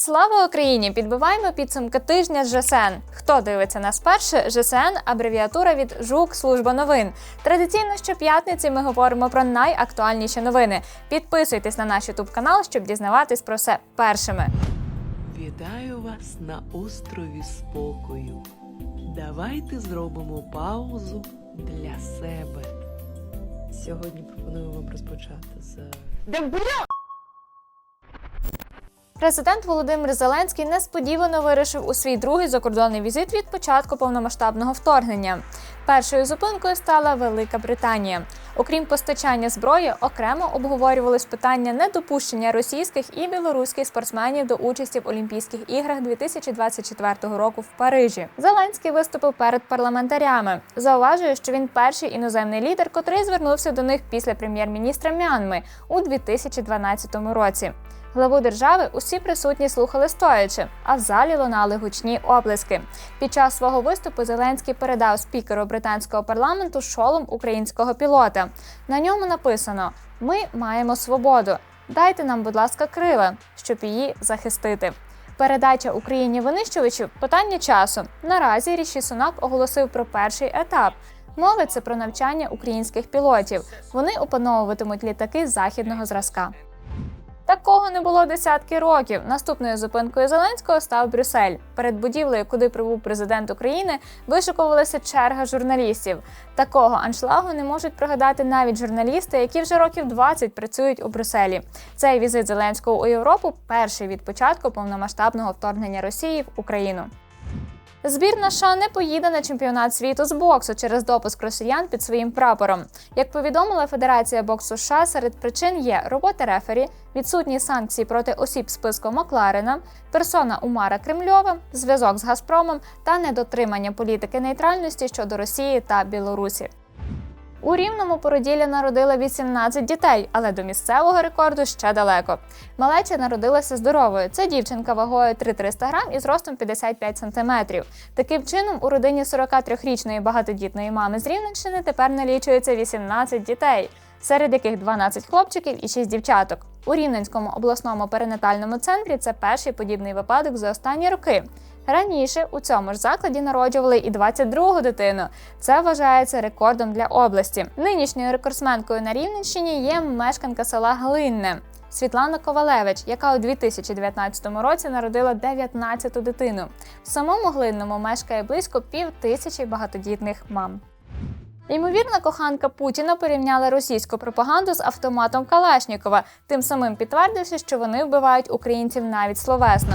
Слава Україні! Підбиваємо підсумки тижня з ЖСН. Хто дивиться нас перше? ЖСН абревіатура від ЖУК Служба новин. Традиційно щоп'ятниці ми говоримо про найактуальніші новини. Підписуйтесь на наш ютуб канал, щоб дізнаватись про все першими. Вітаю вас на острові спокою. Давайте зробимо паузу для себе. Сьогодні пропоную вам розпочати з Президент Володимир Зеленський несподівано вирішив у свій другий закордонний візит від початку повномасштабного вторгнення. Першою зупинкою стала Велика Британія. Окрім постачання зброї, окремо обговорювались питання недопущення російських і білоруських спортсменів до участі в Олімпійських іграх 2024 року в Парижі. Зеленський виступив перед парламентарями. Зауважує, що він перший іноземний лідер, котрий звернувся до них після прем'єр-міністра Мянми у 2012 році. Главу держави усі присутні слухали стоячи, а в залі лунали гучні оплески. Під час свого виступу Зеленський передав спікеру британського парламенту шолом українського пілота. На ньому написано: Ми маємо свободу. Дайте нам, будь ласка, крила, щоб її захистити. Передача Україні винищувачів питання часу. Наразі Ріші Сунак оголосив про перший етап. Мовиться про навчання українських пілотів. Вони опановуватимуть літаки західного зразка. Такого не було десятки років. Наступною зупинкою Зеленського став Брюссель. Перед будівлею, куди прибув президент України, вишикувалася черга журналістів. Такого аншлагу не можуть пригадати навіть журналісти, які вже років 20 працюють у Брюсселі. Цей візит Зеленського у Європу перший від початку повномасштабного вторгнення Росії в Україну. Збірна США не поїде на чемпіонат світу з боксу через допуск росіян під своїм прапором. Як повідомила Федерація боксу США, серед причин є робота рефері, відсутні санкції проти осіб списку Макларена, персона Умара Кремльова, зв'язок з Газпромом та недотримання політики нейтральності щодо Росії та Білорусі. У рівному породілля народила 18 дітей, але до місцевого рекорду ще далеко. Малеча народилася здоровою. Це дівчинка вагою 3-300 грам і зростом 55 сантиметрів. Таким чином, у родині 43-річної багатодітної мами з Рівненщини тепер налічується 18 дітей, серед яких 12 хлопчиків і 6 дівчаток. У Рівненському обласному перинатальному центрі це перший подібний випадок за останні роки. Раніше у цьому ж закладі народжували і 22-гу дитину. Це вважається рекордом для області. Нинішньою рекордсменкою на Рівненщині є мешканка села Глинне. Світлана Ковалевич, яка у 2019 році народила 19-ту дитину. В самому глинному мешкає близько пів тисячі багатодітних мам. Ймовірна коханка Путіна порівняла російську пропаганду з автоматом Калашнікова, тим самим підтвердивши, що вони вбивають українців навіть словесно.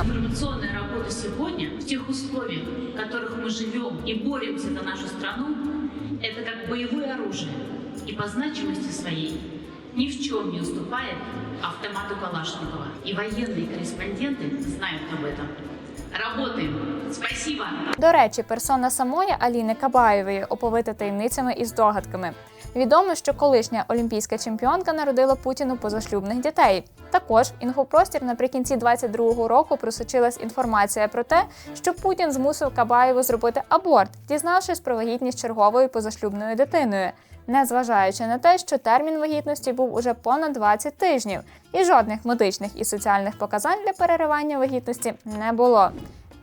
Информационная работа сегодня, в тех условиях, в которых мы живем и боремся за нашу страну, это как боевое оружие. И по значимости своей ни в чем не уступает автомату Калашникова. И военные корреспонденты знают об этом. Работаем. Спасибо. До речі, персона самої Аліни Кабаєвої оповита таємницями і здогадками. Відомо, що колишня олімпійська чемпіонка народила Путіну позашлюбних дітей. Також інфопростір наприкінці 22-го року просочилась інформація про те, що Путін змусив Кабаєву зробити аборт, дізнавшись про вагітність черговою позашлюбною дитиною, незважаючи на те, що термін вагітності був уже понад 20 тижнів, і жодних медичних і соціальних показань для переривання вагітності не було.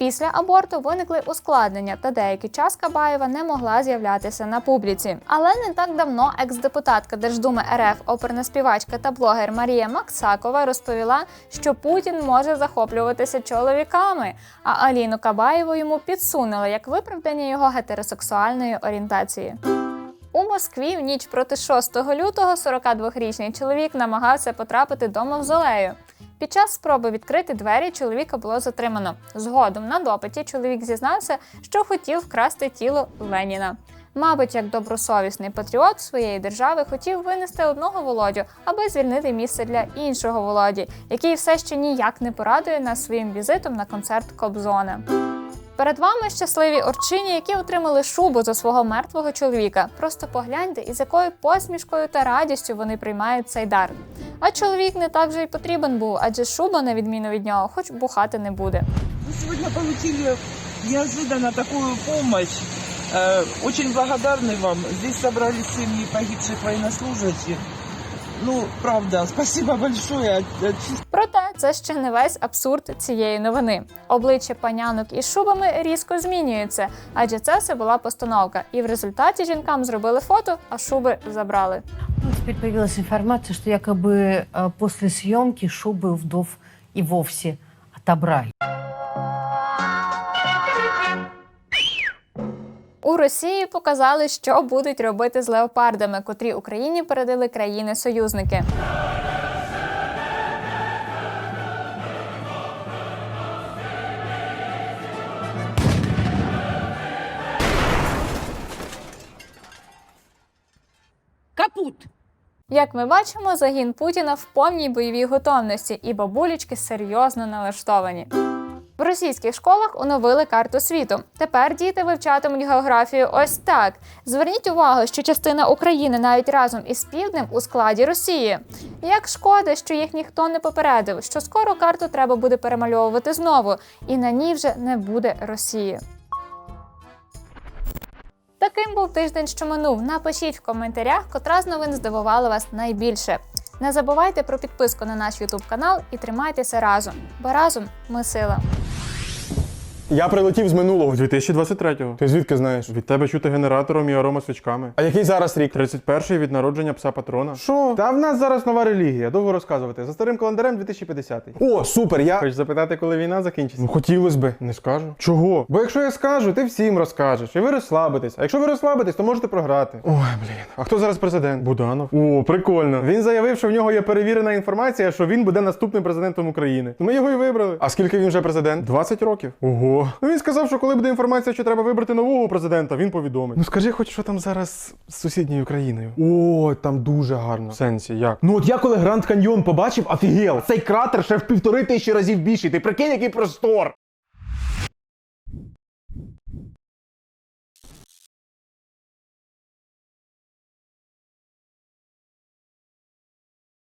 Після аборту виникли ускладнення, та деякий час Кабаєва не могла з'являтися на публіці. Але не так давно екс-депутатка Держдуми РФ, оперна співачка та блогер Марія Максакова розповіла, що Путін може захоплюватися чоловіками, а Аліну Кабаєву йому підсунули як виправдання його гетеросексуальної орієнтації. У Москві в ніч проти 6 лютого 42-річний чоловік намагався потрапити до мавзолею. Під час спроби відкрити двері чоловіка було затримано. Згодом на допиті чоловік зізнався, що хотів вкрасти тіло Леніна. Мабуть, як добросовісний патріот своєї держави хотів винести одного володю, аби звільнити місце для іншого володі, який все ще ніяк не порадує нас своїм візитом на концерт Кобзона. Перед вами щасливі орчині, які отримали шубу за свого мертвого чоловіка. Просто погляньте, із якою посмішкою та радістю вони приймають цей дар. А чоловік не так же й потрібен був, адже шуба, на відміну від нього, хоч бухати не буде. Мы сегодня получили неожиданно такую помощь. Э, Очень благодарны вам. Здесь собрались семьи погибших военнослужащих. Ну, правда, спасибо большое. от- от чистого Проте це ще не весь абсурд цієї новини. Обличчя панянок із шубами різко змінюється, адже це все була постановка. І в результаті жінкам зробили фото, а шуби забрали. Ну, теперь появилась информация, что якобы э, после съемки шубы у вдов и вовсе отобрали. У Росії показали, що будуть робити з леопардами, котрі Україні передали країни-союзники. Капут! Як ми бачимо, загін Путіна в повній бойовій готовності, і бабулечки серйозно налаштовані. В російських школах оновили карту світу. Тепер діти вивчатимуть географію ось так. Зверніть увагу, що частина України навіть разом із півднем у складі Росії. Як шкода, що їх ніхто не попередив, що скоро карту треба буде перемальовувати знову, і на ній вже не буде Росії. Таким був тиждень, що минув. Напишіть в коментарях, котра з новин здивувала вас найбільше. Не забувайте про підписку на наш YouTube канал і тримайтеся разом, бо разом ми сила. Я прилетів з минулого. 2023-го. Ти звідки знаєш? Від тебе чути генератором і аромасвічками. А який зараз рік? 31-й від народження пса патрона. Що? Та в нас зараз нова релігія, довго розказувати. За старим календарем 2050. О, супер! Я. Хочеш запитати, коли війна закінчиться? Ну хотілося би. Не скажу. Чого? Бо якщо я скажу, ти всім розкажеш, і ви розслабитесь. А якщо ви розслабитесь, то можете програти. Ой, блін. А хто зараз президент? Буданов. О, прикольно. Він заявив, що в нього є перевірена інформація, що він буде наступним президентом України. Ми його і вибрали. А скільки він вже президент? 20 років. Ого. Ну він сказав, що коли буде інформація, що треба вибрати нового президента, він повідомить. Ну скажи, хоч що там зараз з сусідньою країною. О, там дуже гарно. В сенсі, як? Ну от я коли Гранд Каньйон побачив, офігел, цей кратер ще в півтори тисячі разів більший. Ти прикинь, який простор.